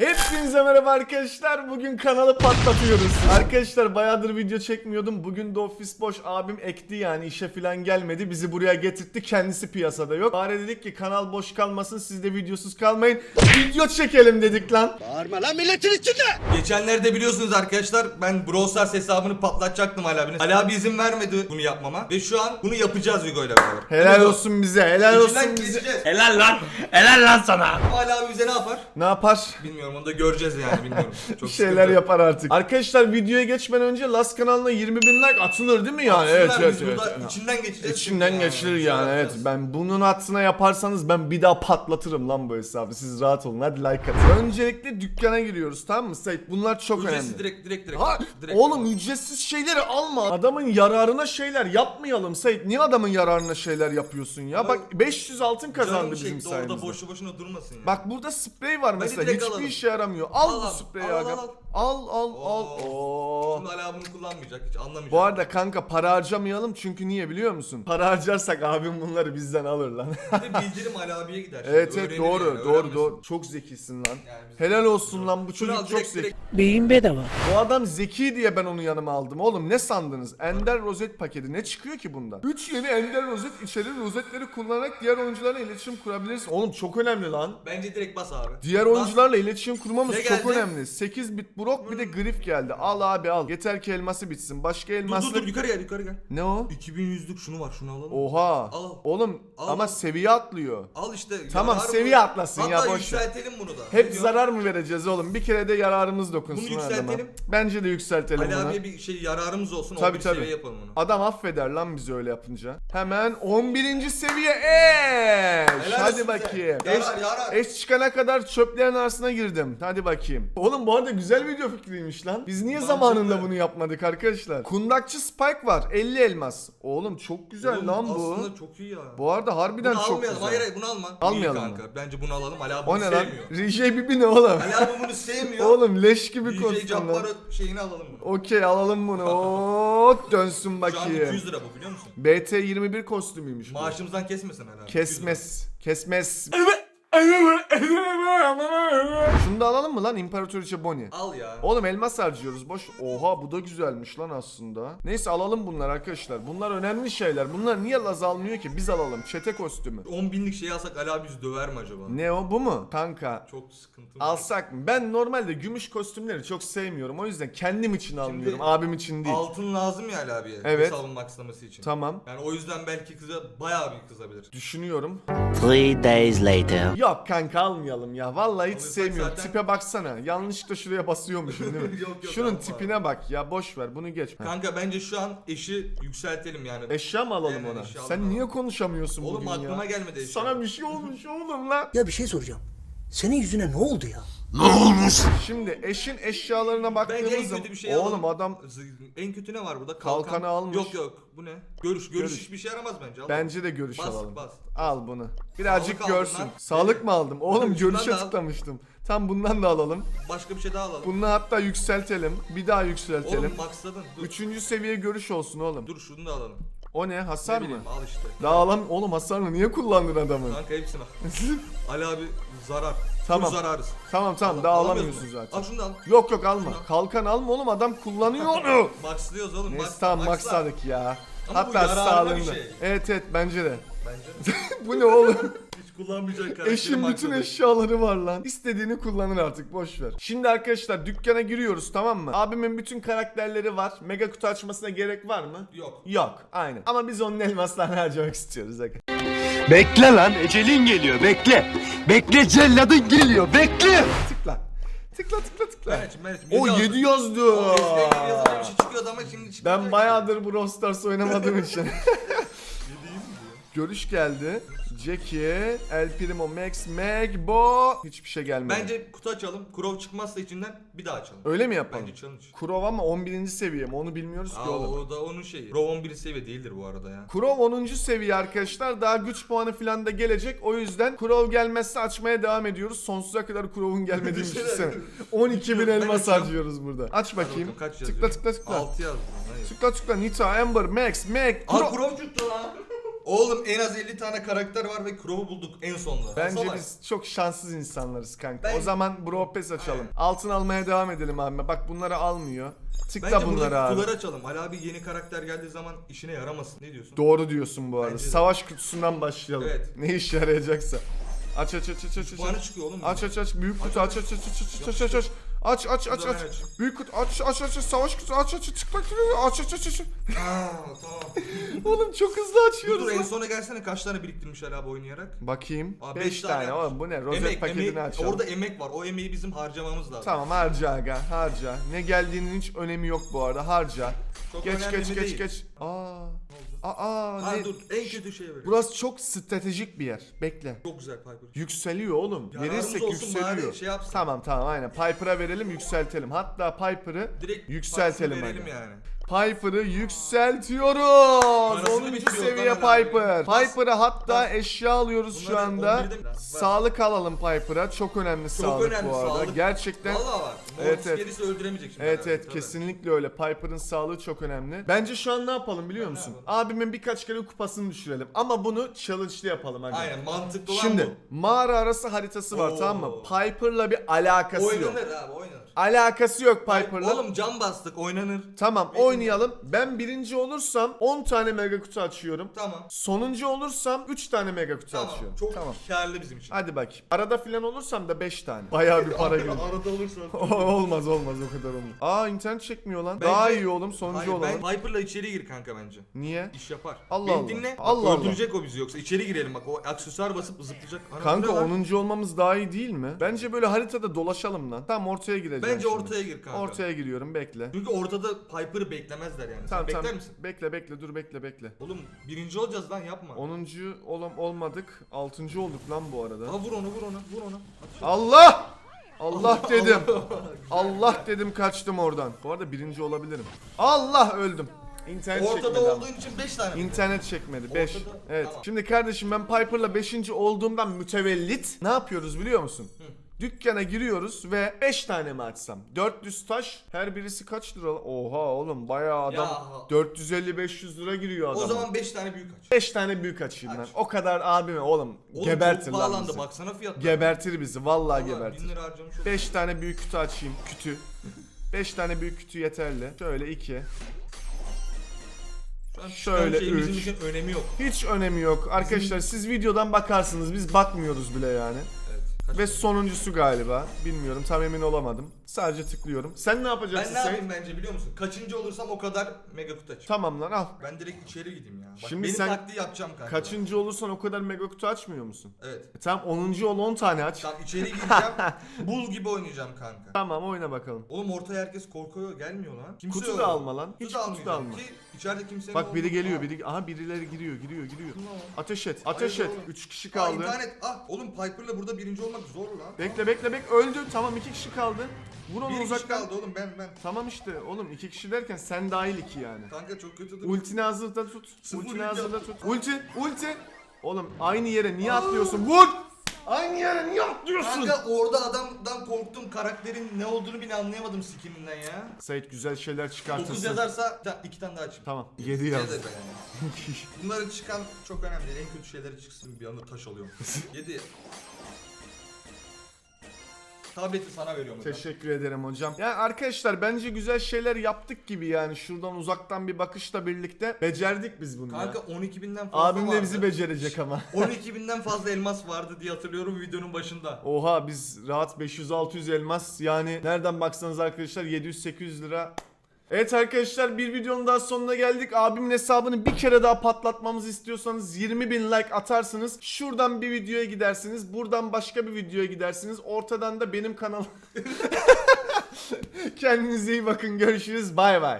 Hepinize merhaba arkadaşlar. Bugün kanalı patlatıyoruz. Arkadaşlar bayağıdır video çekmiyordum. Bugün de ofis boş. Abim ekti yani işe falan gelmedi. Bizi buraya getirtti. Kendisi piyasada yok. Bari dedik ki kanal boş kalmasın. Siz de videosuz kalmayın. Video çekelim dedik lan. Bağırma lan milletin içinde. Geçenlerde biliyorsunuz arkadaşlar ben Brawl Stars hesabını patlatacaktım Ali abinin. Ali abi izin vermedi bunu yapmama ve şu an bunu yapacağız Hugo ile beraber. Helal Bunu olsun bize. Helal İçinden olsun bize. geçeceğiz. Helal lan. Helal lan sana. Ali abi bize ne yapar? Ne yapar? Bilmiyorum onu da göreceğiz yani bilmiyorum. Çok Bir şeyler sıkıntı. yapar artık. Arkadaşlar videoya geçmeden önce Last kanalına 20 bin like atılır değil mi yani? Aslında Evet evet biz evet. burada evet. içinden geçeceğiz. İçinden çünkü geçirir bir şey yani evet. yapacağız. Ben bunun hatırına yaparsanız ben bir daha patlatırım lan bu hesabı. Siz rahat olun hadi like atın. Öncelikle dükkana giriyoruz tamam mı Sait? Bunlar çok Ücretsiz önemli. direkt direkt direkt. Ha, direkt oğlum ücretsiz şeyleri alma. Adamın yararına şeyler yapmayalım Sait. Niye adamın yararına şeyler yapıyorsun ya? Bak 500 altın kazandı Canım bizim çekti, orada sayemizde. boşu boşuna durmasın ya. Bak burada sprey var mesela. direkt Hiçbir alalım. İşe yaramıyor. Al, Al bu spreyi al, aga. al, al. Al al al. Oo. Oo. Şimdi abi bunu kullanmayacak hiç anlamayacak. Bu arada kanka para harcamayalım çünkü niye biliyor musun? Para harcarsak abim bunları bizden alır lan. Bir de bildirim Ali abiye gider. şimdi, evet evet öğrenir doğru yani, doğru öğrenmesin. doğru. Çok zekisin lan. Yani biz- Helal olsun lan bu Şunu çocuk al, çok direkt, zeki. direkt. Beyin bedava. Bu adam zeki diye ben onu yanıma aldım. Oğlum ne sandınız? Ender rozet paketi ne çıkıyor ki bundan? 3 yeni Ender rozet içeri rozetleri kullanarak diğer oyuncularla iletişim kurabilirsin. Oğlum çok önemli lan. Bence direkt bas abi. Diğer Bas. oyuncularla iletişim kurmamız Ne çok geldi? önemli. 8 bit brok bir de grif geldi. Al abi al. Yeter ki elması bitsin. Başka Dur elmasla... dur dur yukarı gel yukarı gel. Ne o? 2100'lük şunu var şunu alalım. Oha. Al. Oğlum Al. ama seviye atlıyor. Al işte. Tamam, yararı seviye atlasın ya, Hatta boş ver. yükseltelim bunu da. Hep diyor? zarar mı vereceğiz oğlum? Bir kere de yararımız dokunsun Bunu adama. yükseltelim. Bence de yükseltelim Ali bunu. abiye bir şey yararımız olsun. Tabii, 11 tabii. seviye yapalım onu. Adam affeder lan bizi öyle yapınca. Hemen 11. seviye eş. Helal Hadi bakayım. size. Eş, Yarar, yarar. eş çıkana kadar çöplerin arasına girdim. Hadi bakayım. Oğlum bu arada güzel video fikriymiş lan. Biz niye Mantıklı. zamanında bunu yapmadık arkadaşlar? Kundakçı Spike var 50 elmas. Oğlum çok güzel Oğlum, lan bu. Aslında çok iyi ya. Bu arada harbiden bunu çok almayalım. güzel. Hayır hayır bunu alma. Almayalım İyi mı? kanka. Bence bunu alalım. Ali abi O bunu ne lan? sevmiyor. RJ Bibi ne oğlum? Ali abi bunu sevmiyor. Oğlum leş gibi kostüm lan. Şeyini alalım bunu. Okey alalım bunu. Oo, dönsün Şu an bakayım. 200 lira bu biliyor musun? BT 21 kostümüymüş. Maaşımızdan kesmesin herhalde. Kesmez. Kesmez. Şunu da alalım mı lan İmparatoriçe Bonnie? Al ya. Oğlum elmas harcıyoruz boş. Oha bu da güzelmiş lan aslında. Neyse alalım bunlar arkadaşlar. Bunlar önemli şeyler. Bunlar niye laz almıyor ki? Biz alalım. Çete kostümü. 10 binlik şey alsak Ali abi bizi döver mi acaba? Ne o bu mu? Kanka. Çok sıkıntı. Alsak mı? Ben normalde gümüş kostümleri çok sevmiyorum. O yüzden kendim için almıyorum. Abim için değil. Altın lazım ya Ali abiye. Evet. Hesabın maksaması için. Tamam. Yani o yüzden belki kıza bayağı bir kızabilir. Düşünüyorum. Three days later. Yok kanka almayalım ya. Vallahi hiç Alırsak sevmiyorum. zaten- Tipe baksana. Yanlışlıkla şuraya basıyormuşum değil mi? Yok, yok, Şunun alma. tipine bak ya. Boş ver bunu geç. Kanka bence şu an eşi yükseltelim yani. Eşya mı alalım Evet, ona? eşya Sen alalım. niye konuşamıyorsun Oğlum bugün aklıma ya? gelmedi eşya. Sana bir şey olmuş oğlum lan. Ya bir şey soracağım. Senin yüzüne ne oldu ya? Şimdi eşin eşyalarına en baktığımız zaman kötü bir şey oğlum adam En kötü ne var burada? Kalkanı almış. Yok yok bu ne? Görüş. Görüş, Görüş. hiçbir şey yaramaz bence. Al. bence de görüş Bas, alalım. bas. Al bunu. Birazcık Sağlık görsün. lan. Sağlık mı aldım? Oğlum Şundan görüşe da al. tıklamıştım. Tam bundan da alalım. Başka bir şey daha alalım. Bunu hatta yükseltelim. Bir daha yükseltelim. Oğlum maksadın. Dur. Üçüncü seviye görüş olsun oğlum. Dur şunu da alalım. O ne? Hasar mı? bileyim, Al işte. Daha alam oğlum hasarını niye kullandın adamın? Kanka hepsini al. Ali abi zarar. Tamam. Full zararız. Tamam tamam Al- daha alamıyoruz alamıyorsun mu? zaten. Al şunu da al. Yok yok alma. Kalkan alma oğlum adam kullanıyor onu. Maxlıyoruz oğlum. Neyse tamam maxla. maxladık ya. Ama bu Hatta sağlığında. bir şey. Evet evet bence de. Bence de. Bu ne oğlum? Kullanmayacak karakteri Eşin bütün eşyaları var lan. İstediğini kullanır artık boş ver. Şimdi arkadaşlar dükkana giriyoruz tamam mı? Abimin bütün karakterleri var. Mega kutu açmasına gerek var mı? Yok. Yok aynen. Ama biz onun elmaslarını harcamak istiyoruz. Aga. Bekle lan ecelin geliyor bekle. Bekle celladın geliyor bekle. Tıkla. Tıkla tıkla tıkla. Ben açayım. O Yedi 7 yazdı. eskiden yazınca bir şey çıkıyordu ama şimdi çıkmayacak. Ben bayağıdır Brawl Stars oynamadığım için. Görüş geldi. Jackie, El Primo, Max, Meg, Bo. Hiçbir şey gelmedi. Bence kutu açalım. Kurov çıkmazsa içinden bir daha açalım. Öyle mi yapalım? Bence challenge. Kurov ama 11. seviye mi? Onu bilmiyoruz ki Aa, oğlum. o da onun şeyi. Kurov 11 seviye değildir bu arada ya. Kurov 10. seviye arkadaşlar. Daha güç puanı falan da gelecek. O yüzden Kurov gelmezse açmaya devam ediyoruz. Sonsuza kadar Kurov'un gelmediğini düşünsene. 12 bin Ben elmas harcıyoruz burada. Aç bakayım. Bakalım kaç Tıkla yazıyor? tıkla tıkla. 6 yazdı. Hayır. Tıkla tıkla Nita, Amber, Max, Meg, Aa Kurov. Kurov çıktı lan. Oğlum en az 50 tane karakter var ve Crow'u bulduk en sonunda. Bence Salak. biz çok şanssız insanlarız kanka. Ben- O zaman Bro Pass açalım. Aynen. Altın almaya devam edelim abi. Bak bunları almıyor. Tıkla Bence bunları burada abi. kutuları açalım. Ali abi yeni karakter geldiği zaman işine yaramasın. Ne diyorsun? Doğru diyorsun bu arada. Bence de. Savaş kutusundan başlayalım. Evet. Ne işe yarayacaksa. Aç aç aç aç aç aç. Puanı çıkıyor oğlum. Aç aç aç büyük kutu aç aç aç aç aç aç aç aç. Aç aç aç aç. Büyük kutu aç aç aç aç savaş kutusu aç aç aç tıkla tıkla aç aç aç aç. Aa tamam. Oğlum çok hızlı Dur açıyoruz. dur en lan. sona gelsene kaç tane biriktirmiş Ali abi oynayarak? Bakayım. Aa, 5 beş tane. yapmış. Oğlum bu ne? Rozet Emek, paketini emek, açalım. orada emek var. O emeği bizim harcamamız lazım. Tamam harca aga harca. Ne geldiğinin hiç önemi yok bu arada harca. Çok geç geç geç geç. Aa. Aa, Ha ne? dur en kötü şey böyle. Burası çok stratejik bir yer. Bekle. Çok güzel Piper. Yükseliyor oğlum. Yararımız Verirsek olsun yükseliyor. bari şey yapsın. tamam tamam aynen. Piper'a verelim yükseltelim. Hatta Piper'ı Direkt yükseltelim parasını aga. verelim yani. Piper'ı yükseltiyoruz. Parasını 10. bitiriyor seviye. Piper. Piper'a hatta eşya alıyoruz şu Bunları anda. 11'de mi? Bas. Sağlık alalım Piper'a. Çok önemli sağlık önemli bu arada. sağlık. Gerçekten Valla var. Evet, Evet, öldüremeyecek şimdi. Evet herhalde, evet tabii. kesinlikle öyle. Piper'ın sağlığı çok önemli. Bence şu an ne yapalım biliyor musun? Abimin birkaç kere kupasını düşürelim. Ama bunu challenge'lı yapalım hadi. Aynen mantıklı olan Şimdi bu. mağara arası haritası var Oo. tamam mı? Piper'la bir alakası yok. Oynanır abi oynanır. Alakası yok Piper'la. Oğlum cam bastık oynanır. Tamam oynayalım. Ben birinci olursam 10 tane mega kutu açıyorum. Tamam. Sonuncu olursam 3 tane mega kutu Tamam. açıyorum. Çok Tamam. karlı bizim için. Hadi bakayım. Arada filan olursam da 5 tane. Bayağı bir para geliyor. Arada olursa. olmaz olmaz o kadar olmaz. Aa internet çekmiyor lan. Bence- Daha iyi oğlum sonuncu Hayır olalım. ben Piper'la içeri gir kanka bence. Niye? İş yapar. Allah Beni Allah. dinle. Bak, Allah Allah. öldürecek o bizi yoksa. içeri girelim bak. O aksesuar basıp zıplayacak. Ana, Kanka bu ne lan? 10. olmamız daha iyi değil mi? Bence böyle haritada dolaşalım lan. Tamam ortaya gireceğim Bence şimdi. ortaya gir kanka. Ortaya giriyorum bekle. Çünkü ortada Piper'ı beklemezler yani. Tamam Sen bekler tamam. misin? Bekle bekle dur bekle bekle. Oğlum birinci olacağız lan yapma. 10. olam olmadık. 6. olduk lan bu arada. Aa vur onu vur onu vur onu. At şunu. Allah! Allah dedim. Allah dedim kaçtım oradan. Bu arada birinci olabilirim. Allah öldüm. İnternet Ortada çekmedi ama. olduğun için 5 tane. mi? İnternet çekmedi. 5. Ortada- Evet. Tamam. Şimdi kardeşim ben Piper'la 5. olduğumdan mütevellit ne yapıyoruz biliyor musun? Dükkana giriyoruz ve 5 tane mi açsam? 400 taş. Her birisi kaç lira? Oha oğlum bayağı adam. Ya. 450-500 lira giriyor adam. O zaman 5 tane büyük aç. 5 tane büyük açayım Aç. ben. O kadar abime oğlum, Oğlum gebertir çok lan pahalandı bizi. baksana fiyatlar. Gebertir bizi vallahi Vallahi gebertir. 1000 lira harcamış olduk. 5 tane büyük kutu açayım. Kütü. 5 tane büyük kutu yeterli. Şöyle 2. Şu an Şöyle çıkan şeyin bizim üç. için önemi yok. Hiç önemi yok. Arkadaşlar siz videodan bakarsınız. Biz bakmıyoruz bile yani. Kaç Ve sonuncusu galiba. Bilmiyorum tam emin olamadım. Sadece tıklıyorum. Sen ne yapacaksın ben ne sen? yapayım bence biliyor musun? Kaçıncı olursam o kadar mega kutu açayım. Tamam lan al. Ben direkt içeri gideyim ya. Bak, Şimdi benim sen taktiği yapacağım kanka. Kaçıncı olursan o kadar mega kutu açmıyor musun? Evet. E tamam 10. ol 10 tane aç. Tamam içeri gireceğim. Bul gibi oynayacağım kanka. Tamam oyna bakalım. Oğlum ortaya herkes korkuyor gelmiyor lan. Kimse Kutu yok. da alma lan. Kutu Hiç kutu da almayacağım alma. ki içeride kimsenin Bak biri olduğunu- geliyor, Aa. biri aha birileri giriyor, giriyor, giriyor. Kim lan o? Ateş et, ateş Hayır et. oğlum. 3 kişi Aa, kaldı. internet. Ah oğlum Piper'la burada birinci olmak zor lan. Bekle bekle bekle öldü. Tamam 2 kişi kaldı. Vur onu Bir kişi uzaktan. kaldı oğlum ben ben. Tamam işte oğlum 2 kişi derken sen dahil 2 yani. Kanka çok kötü dur. Ultini hazırda tut. Sıfır Ultini ulti hazırda tut. Ulti, ulti. Oğlum aynı yere niye atlıyorsun? Vur! Aynı yere niye atlıyorsun? Kanka orada adamdan korktum karakterin ne olduğunu bile anlayamadım skininden ya. Sait güzel şeyler 9 çıkartırsın. yazarsa ta- iki tane daha açayım. Tamam 7 Ne yaz. de yani. Bunların çıkan çok önemli. En kötü şeyleri çıksın bir anda taş alıyorum. 7. Tableti sana veriyorum hocam. Teşekkür ederim hocam. Yani arkadaşlar bence güzel şeyler yaptık gibi yani şuradan uzaktan bir bakışla birlikte becerdik biz bunu Kanka ya. 12 binden fazla Abim de bizi becerecek ama. 12 binden fazla elmas vardı diye hatırlıyorum videonun başında. Oha biz rahat 500-600 elmas yani nereden baksanız arkadaşlar 700-800 lira. Evet arkadaşlar bir videonun daha sonuna geldik. Abimin hesabını bir kere daha patlatmamızı istiyorsanız 20 bin like atarsınız. Şuradan bir videoya gidersiniz. Buradan başka bir videoya gidersiniz. Ortadan da benim kanal. Kendinize iyi bakın. Görüşürüz. Bay bay.